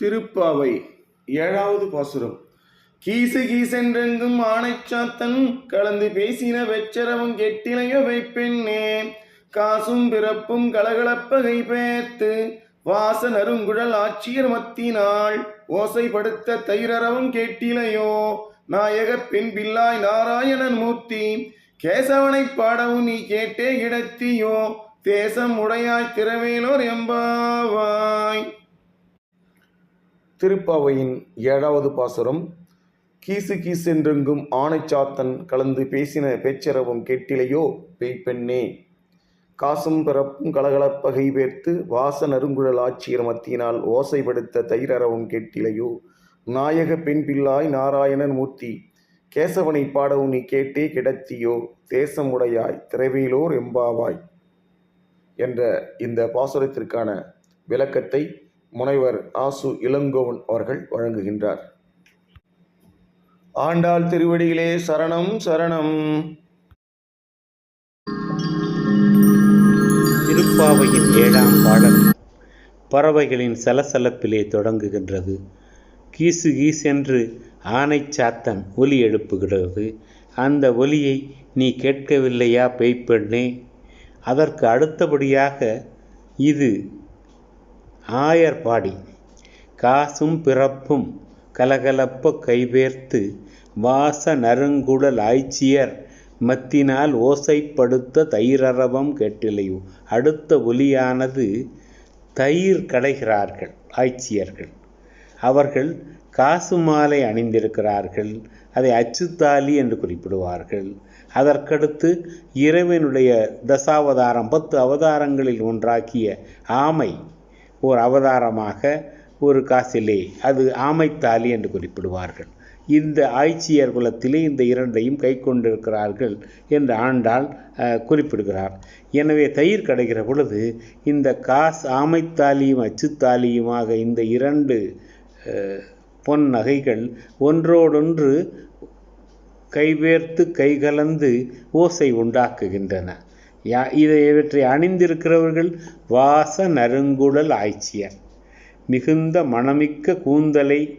திருப்பாவை ஏழாவது பாசுரம். கீசு கீசென்றெங்கும் ஆணைச்சாத்தன் கலந்து பேசின வெச்சரவும் கெட்டிலையோ வைப்பெண்ணே. காசும் பிறப்பும் கலகலப்பகை பேர்த்து வாசன் அருங்குழல் ஆட்சியர் மத்தினாள் ஓசைப்படுத்த தைரரவும் கேட்டிலையோ நாயக பெண் பில்லாய் நாராயணன் மூர்த்தி கேசவனை பாடவும் நீ கேட்டே இடத்தியோ தேசம் உடையாய் திறவேலோர் எம்பாவாய். திருப்பாவையின் ஏழாவது பாசுரம் கீசு கீசென்றெங்கும் ஆணைச்சாத்தன் கலந்து பேசின பேச்சரவும் கேட்டிலையோ பெய்ப்பெண்ணே காசும் பிறப்பும் கலகலப்பகை பேர்த்து வாச நறுங்குழல் ஆட்சியர் மத்தியினால் ஓசைப்படுத்த தைரறவும் கேட்டிலையோ நாயக பெண் பிள்ளாய் நாராயணன் மூர்த்தி கேசவனை பாடவும் நீ கேட்டே கிடத்தியோ தேசமுடையாய் திரைவேலோர் எம்பாவாய். என்ற இந்த பாசுரத்திற்கான விளக்கத்தை முனைவர் ஆசு இளங்கோவன் அவர்கள் வழங்குகின்றார். ஆண்டாள் திருவடியிலே சரணம் சரணம். திருப்பாவையின் ஏழாம் பாடல் பறவைகளின் சலசலப்பிலே தொடங்குகின்றது. கீசு கீசென்று ஆனை சாத்தன் ஒலி எழுப்புகிறது. அந்த ஒலியை நீ கேட்கவில்லையா பெய்ப்பெண்ணே? அதற்கு அடுத்தபடியாக இது ஆயர்பாடி காசும் பிறப்பும் கலகலப்ப கைவேர்த்து வாச நறுங்குழல் ஆய்ச்சியர் மத்தினால் ஓசைப்படுத்த தயிரரவம் கேட்டிலையோ. அடுத்த ஒலியானது தயிர் கடைகிறார்கள் ஆய்ச்சியர்கள். அவர்கள் காசு மாலை அணிந்திருக்கிறார்கள். அதை அச்சுத்தாலி என்று குறிப்பிடுவார்கள். அதற்கடுத்து இறைவனுடைய தசாவதாரம் பத்து அவதாரங்களில் ஒன்றாக்கிய ஆமை ஒரு அவதாரமாக ஒரு காசிலே அது ஆமைத்தாலி என்று குறிப்பிடுவார்கள். இந்த ஆய்ச்சியர் குலத்திலே இந்த இரண்டையும் கை கொண்டிருக்கிறார்கள் என்று ஆண்டாள் குறிப்பிடுகிறார். எனவே தயிர் கிடைக்கிற பொழுது இந்த காஸ் ஆமைத்தாலியும் அச்சுத்தாலியுமாக இந்த இரண்டு பொன் நகைகள் ஒன்றோடொன்று கைவேர்த்து கைகலந்து ஓசை உண்டாக்குகின்றன. யா இதை இவற்றை அணிந்திருக்கிறவர்கள் வாச நருங்குழல் ஆய்ச்சியர். மிகுந்த மணமிக்க கூந்தலை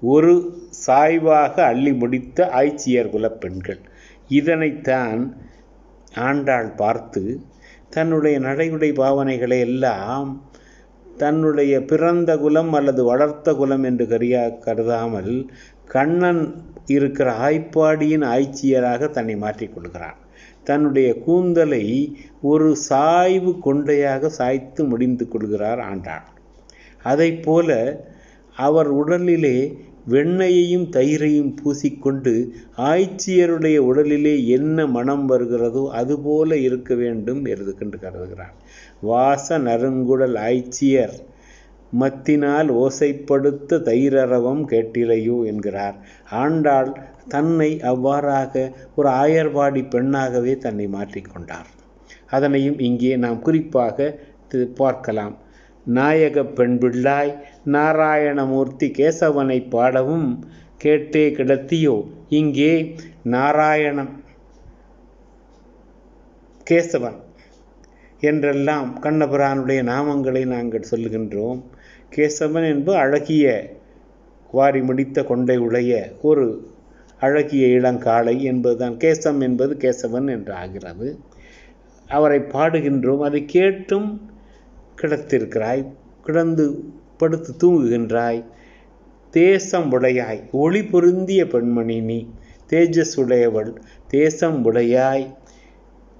ஒரு சாய்வாக அள்ளி முடித்த ஆய்ச்சியர் குலப்பெண்கள். இதனைத்தான் ஆண்டாள் பார்த்து தன்னுடைய நடையுடை பாவனைகளை எல்லாம் தன்னுடைய பிறந்த குலம் அல்லது வளர்த்த குலம் என்று கரியா கருதாமல் கண்ணன் இருக்கிற ஆய்ப்பாடியின் ஆய்ச்சியராக தன்னை மாற்றிக்கொள்கிறான் தன்னுடைய கூந்தலை ஒரு சாய்வு கொண்டையாக சாய்த்து முடிந்து கொள்கிறார் ஆண்டாள். அதைப் போல அவர் உடலிலே வெண்ணையையும் தயிரையும் பூசிக்கொண்டு ஆய்ச்சியருடைய உடலிலே என்ன மனம் வருகிறதோ அதுபோல இருக்க வேண்டும் என்று கருதுகிறார். வாச நறுங்குடல் ஆய்ச்சியர் மத்தினால் ஓசைப்படுத்த தைரரவம் கேட்டிலையோ என்கிறார். ஆண்டாள் தன்னை அவ்வாறாக ஒரு ஆயர்வாடி பெண்ணாகவே தன்னை மாற்றிக்கொண்டார். அதனையும் இங்கே நாம் குறிப்பாக பார்க்கலாம். நாயக பெண்பிள்ளாய் நாராயணமூர்த்தி கேசவனை பாடவும் கேட்டே கிடத்தியோ? இங்கே நாராயணன் கேசவன் என்றெல்லாம் கண்ணபிரானுடைய நாமங்களை நாங்கள் சொல்லுகின்றோம். கேசவன் என்பது அழகிய வாரி முடித்த கொண்டை உடைய ஒரு அழகிய இளங்காளை என்பதுதான். கேசம் என்பது கேசவன் என்று ஆகிறது அவரை பாடுகின்றோம். அதை கேட்டும் கிடத்திருக்கிறாய் கிடந்து படுத்து தூங்குகின்றாய். தேசம் உடையாய். ஒளி பொருந்திய பெண்மணி நீ தேஜஸ் உடையவள் தேசம் உடையாய்.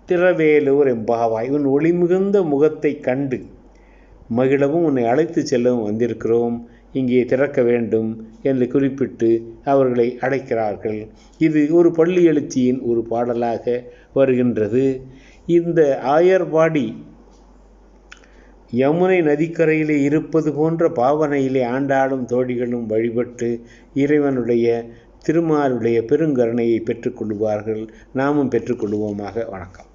திறவேலூர் எம்பாவாய். உன் ஒளி மிகுந்த முகத்தை கண்டு மகிழவும் உன்னை அழைத்து செல்லவும் வந்திருக்கிறோம். இங்கே திறக்க வேண்டும் என்று குறிப்பிட்டு அவர்களை அழைக்கிறார்கள். இது ஒரு பள்ளி எழுச்சியின் ஒரு பாடலாக வருகின்றது. இந்த ஆயர்பாடி யமுனை நதிக்கரையிலே இருப்பது போன்ற பாவனையிலே ஆண்டாளும் தோழிகளும் வழிபட்டு இறைவனுடைய திருமாருடைய பெருங்கருணையை பெற்றுக்கொள்வார்கள் நாமும் பெற்றுக்கொள்வோமாக. வணக்கம்.